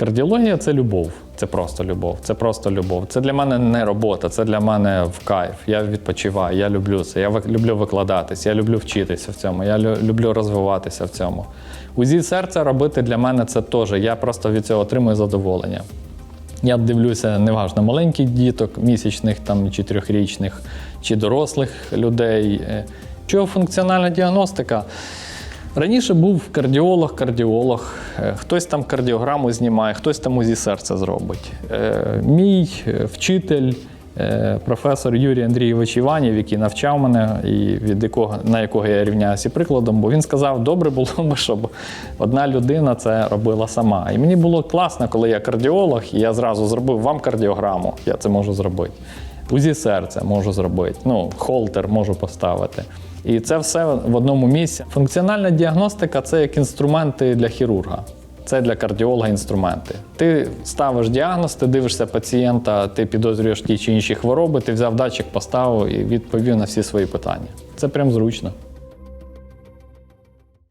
Кардіологія це любов. Це просто любов. Це просто любов. Це для мене не робота, це для мене в кайф. Я відпочиваю, я люблю це. Я люблю викладатись, я люблю вчитися в цьому, я люблю розвиватися в цьому. УЗІ серця робити для мене це теж. Я просто від цього отримую задоволення. Я дивлюся, неважно, маленьких діток, місячних там чи трьохрічних, чи дорослих людей. Е, Чого функціональна діагностика? Раніше був кардіолог, кардіолог, е, хтось там кардіограму знімає, хтось там УЗІ серця зробить. Е, Мій е, вчитель, професор Юрій Андрійович Іванів, який навчав мене, і від якого, на якого я рівняюся прикладом, бо він сказав, добре було б, щоб одна людина це робила сама. І мені було класно, коли я кардіолог, і я зразу зробив вам кардіограму, я це можу зробити. УЗІ серця можу зробити, ну, холтер можу поставити. І це все в одному місці. Функціональна діагностика це як інструменти для хірурга. Це для кардіолога інструменти. Ти ставиш діагноз, ти дивишся пацієнта, ти підозрюєш ті чи інші хвороби, ти взяв датчик, поставив і відповів на всі свої питання. Це прям зручно.